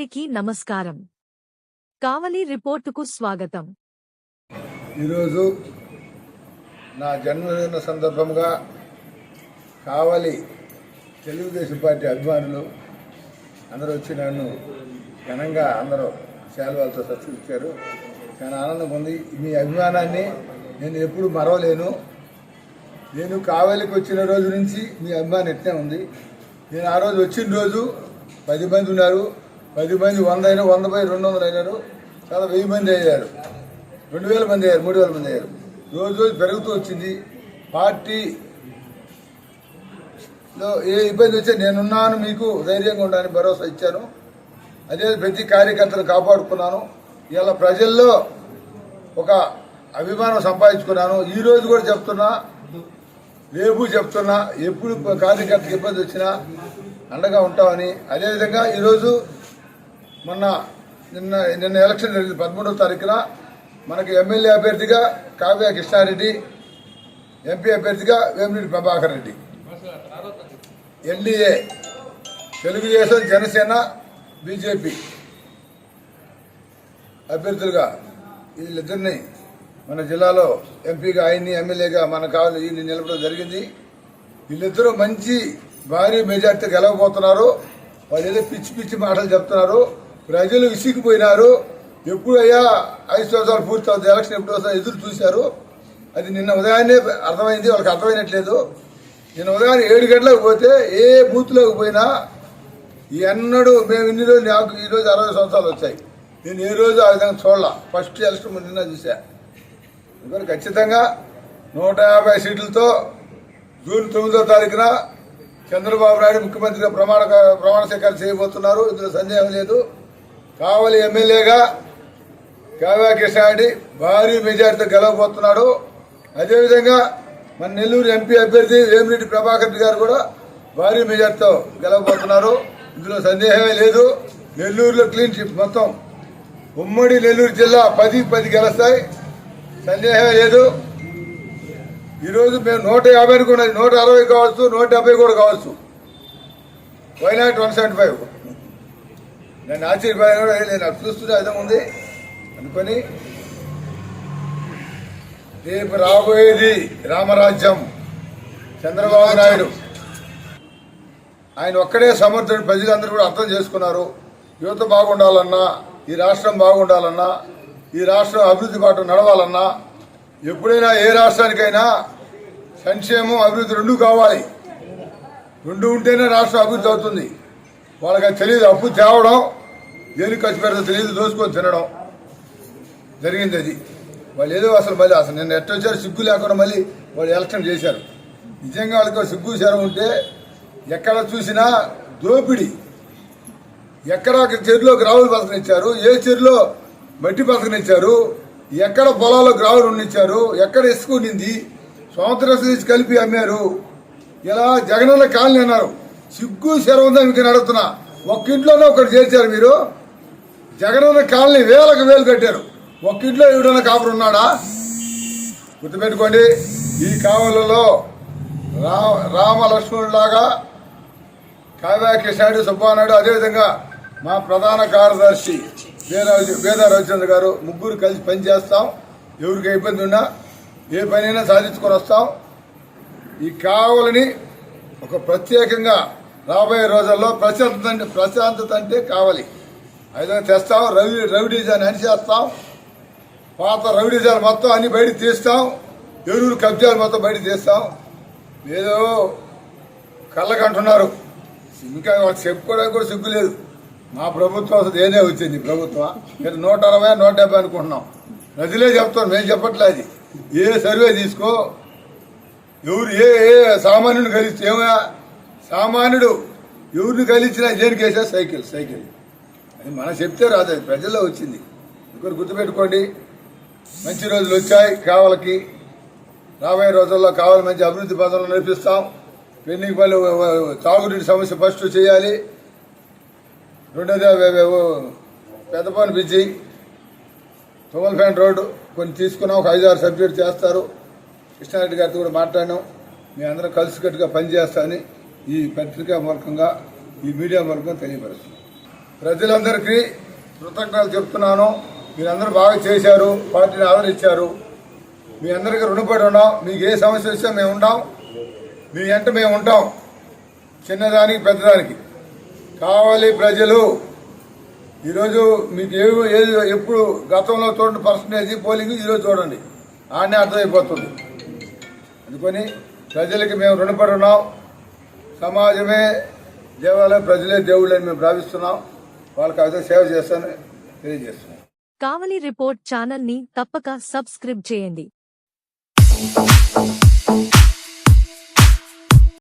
అందరికీ నమస్కారం. కావలి రిపోర్టుకు స్వాగతం. ఈరోజు నా జన్మదిన సందర్భంగా కావలి తెలుగుదేశం పార్టీ అభిమానులు అందరూ వచ్చి నన్ను ఘనంగా అందరూ శాల్వాలతో సత్కరించారు. చాలా ఆనందం ఉంది. మీ అభిమానాన్ని నేను ఎప్పుడు మరవలేను. నేను కావలికి వచ్చిన రోజు నుంచి మీ అభిమానం ఎట్టే ఉంది. నేను ఆ రోజు వచ్చిన రోజు పది మంది ఉన్నారు. పది మంది వంద అయినా వంద పై రెండు వందలు అయినారు. చాలా వెయ్యి మంది అయ్యారు. రెండు వేల మంది అయ్యారు మూడు వేల మంది అయ్యారు. రోజు రోజు పెరుగుతూ వచ్చింది. పార్టీలో ఏ ఇబ్బంది వచ్చే నేనున్నాను మీకు ధైర్యంగా ఉండాలని భరోసా ఇచ్చాను. అదే ప్రతి కార్యకర్తను కాపాడుకున్నాను. ఇలా ప్రజల్లో ఒక అభిమానం సంపాదించుకున్నాను. ఈ రోజు కూడా చెప్తున్నా రేపు చెప్తున్నా ఎప్పుడు కార్యకర్తకు ఇబ్బంది వచ్చినా అండగా ఉంటామని. అదేవిధంగా ఈరోజు మొన్న నిన్న నిన్న ఎలక్షన్ జరిగింది పదమూడవ తారీఖున. మనకి ఎమ్మెల్యే అభ్యర్థిగా కావ్య కృష్ణారెడ్డి ఎంపీ అభ్యర్థిగా వేమిరెడ్డి ప్రభాకర్ రెడ్డి. ఎన్డీఏ తెలుగుదేశం జనసేన బీజేపీ అభ్యర్థులుగా వీళ్ళిద్దరిని మన జిల్లాలో ఎంపీగా ఆయన్ని ఎమ్మెల్యేగా మన కావాలి ఈయన్ని నిలపడం జరిగింది. వీళ్ళిద్దరూ మంచి భారీ మెజార్టీ గెలవబోతున్నారు. వాళ్ళు ఏదో పిచ్చి పిచ్చి మాటలు చెప్తున్నారు. ప్రజలు విసిగిపోయినారు. ఎప్పుడు అయ్యా ఐదు సంవత్సరాలు పూర్తి అవుతుంది ఎలక్షన్ ఎప్పుడు వస్తుంది ఎదురు చూశారు. అది నిన్న ఉదయాన్నే అర్థమైంది వాళ్ళకి అర్థమైనట్లేదు. నిన్న ఉదయాన్నే ఏడు గంటలకు పోతే ఏ బూత్లోకి పోయినా ఎన్నడూ మేము ఇన్ని రోజులు నాకు ఈరోజు అరవై సంవత్సరాలు వచ్చాయి. నేను ఏ రోజు ఆ విధంగా చూడాల. ఫస్ట్ ఎలక్షన్ నిన్న చూసా ఇవాళ ఖచ్చితంగా నూట యాభై సీట్లతో జూన్ తొమ్మిదో తారీఖున చంద్రబాబు నాయుడు ముఖ్యమంత్రిగా ప్రమాణ ప్రమాణ స్వీకారం చేయబోతున్నారు. ఇందులో సందేహం లేదు. కావలి ఎమ్మెల్యేగా కావ్య కృష్ణారెడ్డి భారీ మెజార్టీతో గెలవబోతున్నాడు. అదేవిధంగా మన నెల్లూరు ఎంపీ అభ్యర్థి వేమిరెడ్డి ప్రభాకర్ రెడ్డి గారు కూడా భారీ మెజార్టీతో గెలవబోతున్నారు. ఇందులో సందేహమే లేదు. నెల్లూరులో క్లీన్ చిప్ మొత్తం ఉమ్మడి నెల్లూరు జిల్లా పది పది గెలుస్తాయి. సందేహమే లేదు. ఈరోజు మేము నూట యాభై కూడా నూట అరవై కావచ్చు నూట డెబ్బై కూడా కావచ్చు. Why not one seventy five నేను ఆశ్చర్యపోయా కూడా నేను అటు చూస్తున్న విధంగా ఉంది. అనుకొని రేపు రాబోయేది రామరాజ్యం. చంద్రబాబు నాయుడు. ఆయన ఒక్కడే సమర్థుడు. ప్రజలందరూ కూడా అర్థం చేసుకున్నారు. యువత బాగుండాలన్నా ఈ రాష్ట్రం బాగుండాలన్నా ఈ రాష్ట్రం అభివృద్ధి బాట నడవాలన్నా ఎప్పుడైనా ఏ రాష్ట్రానికైనా సంక్షేమం అభివృద్ధి రెండు కావాలి. రెండు ఉంటేనే రాష్ట్రం అభివృద్ధి అవుతుంది. వాళ్ళకి తెలియదు అప్పు తేవడం దేనికి ఖర్చు పెడతా తెలియదు దోచుకొని తినడం జరిగింది అది. వాళ్ళు ఏదో అసలు మళ్ళీ అసలు నిన్న ఎట్ట వచ్చారు సిగ్గు లేకుండా మళ్ళీ వాళ్ళు ఎలక్షన్ చేశారు. నిజంగా వాళ్ళకి సిగ్గు శరం ఉంటే ఎక్కడ చూసినా దోపిడి. ఎక్కడ చెరువులో గ్రావులు పథకనిచ్చారు ఏ చెరువులో మట్టి పథకనిచ్చారు ఎక్కడ పొలాల్లో గ్రావులు ఉండిచ్చారు ఎక్కడ ఇసుక ఉండింది సంవత్సరం తీసి కలిపి అమ్మారు. ఇలా జగనన్న కాలనీ అన్నారు. సిగ్గు శరం మీకు నడుతున్నా అడుగుతున్నా ఇంట్లోనే ఒకటి చేర్చారు మీరు. జగనన్న కాలనీ వేలకు వేలు కట్టారు. ఒక్క ఇంట్లో ఎవడన్నా కాపురు ఉన్నాడా? గుర్తుపెట్టుకోండి ఈ కావలలో రా రామ లక్ష్మణులాగా కావ్య సుబ్బానాయుడు అదేవిధంగా మా ప్రధాన కార్యదర్శి వేద రవిచంద్ర గారు ముగ్గురు కలిసి పనిచేస్తాం. ఎవరికి ఇబ్బంది ఉన్నా ఏ పనైనా సాధించుకొని వస్తాం. ఈ కావలని ఒక ప్రత్యేకంగా రాబోయే రోజుల్లో ప్రశాంతత అంటే ప్రశాంతత అంటే కావాలి. అయితే తెస్తాం రవి రవి డిజైన్ చేస్తాం. పాత రవి మొత్తం అన్ని బయట తీస్తాం. ఎరువులు కబ్జాలు మొత్తం బయట తీస్తాం. ఏదో కళ్ళకంటున్నారు. ఇంకా వాళ్ళు చెప్పుకోవడానికి కూడా సిగ్గు లేదు. మా ప్రభుత్వం అసలు ఏదే వచ్చింది ప్రభుత్వం? మీరు నూట అరవై నూట డెబ్బై అనుకుంటున్నాం. ప్రజలే చెప్తాం మేము చెప్పట్లేదు ఏ సర్వే తీసుకో. ఎవరు ఏ ఏ సామాన్యుని కలిస్తే ఏమయ్యా సామాన్యుడు ఎవరిని కలిసినా దేనికేసా సైకిల్ సైకిల్. అది మనం చెప్తే రాదు అది ప్రజల్లో వచ్చింది. ఇక్కడ గుర్తుపెట్టుకోండి మంచి రోజులు వచ్చాయి కావలకి. రాబోయే రోజుల్లో కావాలి మంచి అభివృద్ధి పథంలో నడిపిస్తాం. పెండింగ్ పనులు తాగునీటి సమస్య ఫస్ట్ చేయాలి. రెండోది అవి- అవి పెద్దపని బిజీ తుమ్మలపేట రోడ్డు కొన్ని తీసుకున్నాం ఒక ఐదు ఆరు సబ్జెక్ట్ చేస్తారు. కృష్ణారెడ్డి గారితో కూడా మాట్లాడినాం. మీ అందరం కలిసికట్టుగా పనిచేస్తామని ఈ పత్రికా మూలకంగా ఈ మీడియా మూలకంగా తెలియపరుస్తుంది. ప్రజలందరికీ కృతజ్ఞతలు చెప్తున్నాను. మీరందరూ బాగా చేశారు పార్టీని ఆదరించారు. మీ అందరికీ రుణపడి ఉన్నాం. మీకు ఏ సమస్య వచ్చినా మేము ఉంటాం మీ వెంట మేము ఉంటాం. చిన్నదానికి పెద్దదానికి. కావాలి ప్రజలు. ఈరోజు మీకు ఏ ఏది ఎప్పుడు గతంలో చూడండి పర్సంటేజ్ పోలింగ్ ఈరోజు చూడండి. ఆడనే అర్థమైపోతుంది. అందుకని ప్రజలకి మేము రుణపడి ఉన్నాం. సమాజమే దేవాలయం ప్రజలే దేవుళ్ళు అని మేము భావిస్తున్నాం వాళ్ళకి అయితే సేవ చేస్తానని తెలియజేస్తున్నాం. కావలి రిపోర్ట్ ఛానల్ని తప్పక సబ్స్క్రైబ్ చేయండి.